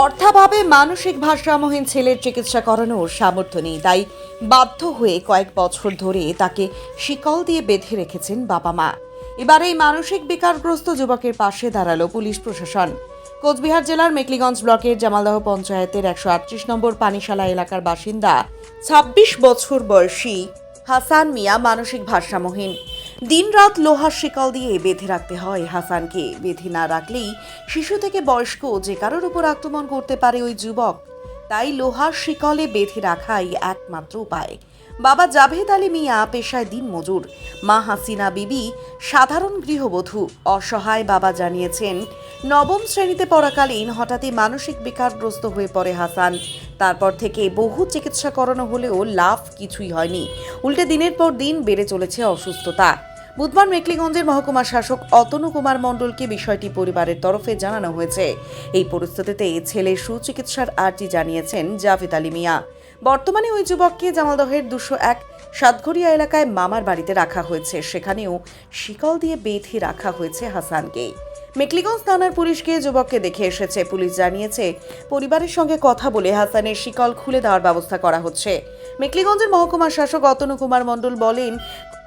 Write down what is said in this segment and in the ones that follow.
অর্থাভাবে মানসিক ভারসাম্যহীন ছেলের চিকিৎসা করানোর সামর্থ্য নেই, তাই বাধ্য হয়ে কয়েক বছর ধরে তাকে শিকল দিয়ে বেঁধে রেখেছেন বাবা মা। এবার এই মানসিক বিকারগ্রস্ত যুবকের পাশে দাঁড়াল পুলিশ প্রশাসন। কোচবিহার জেলার মেকলিগঞ্জ ব্লকের জামালদহ পঞ্চায়েতের একশো আটত্রিশ নম্বর পানিশালা এলাকার বাসিন্দা ছাব্বিশ বছর বয়সী হাসান মিয়া মানসিক ভারসাম্যহীন। দিনরাত লোহার শিকল দিয়ে বেঁধে রাখতে হয় হাসানকে। বেঁধে না রাখলেই শিশু থেকে বয়স্ক যে কারোর উপর আক্রমণ করতে পারে ওই যুবক। তাই লোহার শিকলে বেঁধে রাখাই একমাত্র উপায়। বাবা জাভেদ আলী মিয়া পেশায় দিন মজুর মা হাসিনা বিবি সাধারণ গৃহবধূ। অসহায় বাবা জানিয়েছেন, নবম শ্রেণীতে পড়াকালীন হঠাৎই মানসিক বিকারগ্রস্ত হয়ে পড়ে হাসান। তারপর থেকে বহু চিকিৎসা করানো হলেও লাভ কিছুই হয়নি। উল্টে দিনের পর দিন বেড়ে চলেছে অসুস্থতা। বুধবার মেকলিগঞ্জের মহকুমা শাসক অতনু কুমার মণ্ডলকে বিষয়টি পরিবারের তরফে জানানো হয়েছে। এই পরিস্থিতিতে ছেলে সুচিকিৎসার আর্জি জানিয়েছেন জাভেদ আলী মিয়া। বর্তমানে ওই যুবককে জামালদহের দুশো এক সাতঘরিয়া এলাকায় মামার বাড়িতে রাখা হয়েছে। সেখানেও শিকল দিয়ে বেঁধে রাখা হয়েছে হাসানকে। মেকলিগঞ্জ থানার পুলিশকে যুবককে দেখে এসেছে। পুলিশ জানিয়েছে, পরিবারের সঙ্গে কথা বলে হাসানের শিকল খুলে দেওয়ার ব্যবস্থা করা হচ্ছে। মেকলিগঞ্জের মহকুমা শাসক অতনু কুমার মণ্ডল বলেন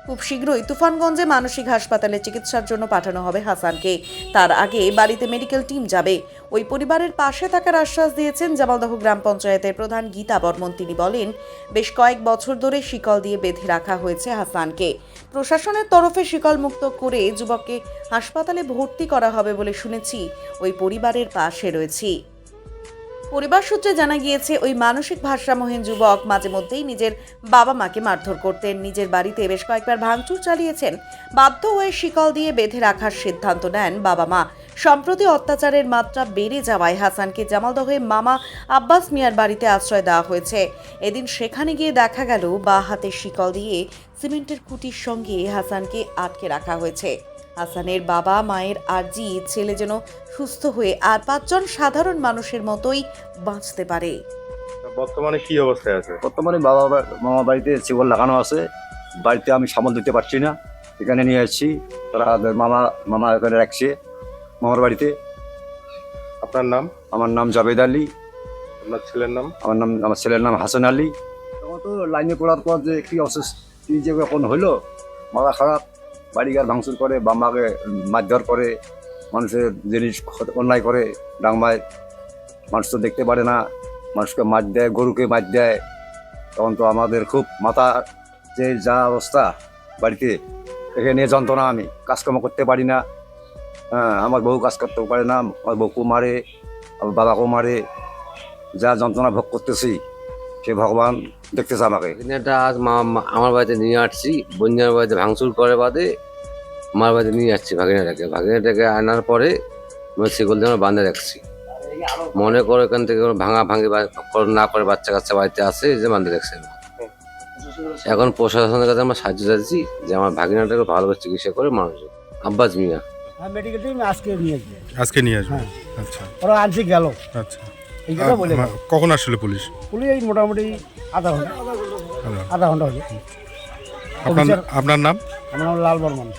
খুব শীঘ্রই তুফানগঞ্জে মানসিক হাসপাতালে চিকিৎসার জন্য পাঠানো হবে হাসানকে। তার আগে বাড়িতে মেডিকেল টিম যাবে। ওই পরিবারের পাশে থাকার আশ্বাস দিয়েছেন জামালদহ গ্রাম পঞ্চায়েতের প্রধান গীতা বর্মন। তিনি বলেন, বেশ কয়েক বছর ধরে শিকল দিয়ে বেঁধে রাখা হয়েছে হাসানকে। প্রশাসনের তরফে শিকল মুক্ত করে যুবককে হাসপাতালে ভর্তি করা হবে বলে শুনেছি। ওই পরিবারের পাশে রয়েছি। পরিবার সূত্রে জানা গিয়েছে, ওই মানসিক ভারসাম্যহীন যুবক মাঝে মধ্যেই নিজের বাবা মাকে মারধর করতেন। নিজের বাড়িতে বেশ কয়েকবার ভাঙচুর চালিয়েছেন। বাধ্য হয়ে শিকল দিয়ে বেঁধে রাখার সিদ্ধান্ত নেন বাবা মা। সম্প্রতি অত্যাচারের মাত্রা বেড়ে যাওয়ায় হাসানকে জামালদহে মামা আব্বাস মিয়ার বাড়িতে আশ্রয় দেওয়া হয়েছে। এদিন সেখানে গিয়ে দেখা গেল, বা হাতে শিকল দিয়ে সিমেন্টের খুঁটির সঙ্গে হাসানকে আটকে রাখা হয়েছে। হাসানের বাবা মায়ের আর্জি ছেলে যেন সুস্থ হয়ে আর পাঁচজন সাধারণ মানুষের মতোই বাঁচতে পারে। বর্তমানে কি অবস্থায় আছে? বর্তমানে বাবা মামা বাড়িতে শিকল লাগানো আছে। বাড়িতে আমি সামাল দিতে পারছি না। এখানে নিয়ে আসছি। তারা মামা মামা এখানে রাখছে মামার বাড়িতে। আপনার নাম? আমার নাম জাভেদ আলী। আপনার ছেলের নাম? আমার নাম আমার ছেলের নাম হাসান আলী। তখন তো লাইনে পড়ার পর যে কি অসুস্থ কি যে এখন হইল মাথা খারাপ। বাড়িঘর ভাঙচুর করে বাম্মাকে মারধর করে, মানুষের জিনিস অন্যায় করে ডাংমায় মানুষ তো দেখতে পারে না, মানুষকে মার দেয়, গরুকে মার দেয়। তখন তো আমাদের খুব মাথা যে যা অবস্থা বাড়িতে এখানে যন্ত্রণা আমি, কাজকর্ম করতে পারি না। হ্যাঁ আমার বউ কাজ করতে পারে না, আমার বউকেও মারে, আমার বাবাকেও মারে। যা যন্ত্রণা ভোগ করতেছি, সে ভগবান দেখতেছে আমাকে। এটা আজ মা- আমার বাড়িতে নিয়ে আসছি, বন্যার বাড়িতে ভাঙচুর করে বাদে আমার বাড়িতে নিয়ে আসছি ভাগিনাটাকে। ভাগিনাটাকে আনার পরে আমি সেগুলো দিয়ে বাঁধে রাখছি। মনে করো এখান থেকে কোনো ভাঙা ভাঙি না করে বাচ্চা কাচ্চা বাড়িতে আসে এই যে বাঁধে রাখছি। এখন প্রশাসনের কাছে আমরা সাহায্য চাচ্ছি যে আমার ভাগিনাটাকে ভালোভাবে চিকিৎসা করে মানুষ আব্বাস মিয়া। হ্যাঁ মেডিকেল টিম আজকে নিয়ে আসবে। আজকে নিয়ে আসবে? হ্যাঁ। আচ্ছা। ওরা আনছে গেল। আচ্ছা। কখন আসলে পুলিশ? পুলিশ এই মোটামুটি আধা ঘণ্টা। আধা ঘণ্টা। অফিসার- আপনার নাম? আমার নাম লাল বর্মন।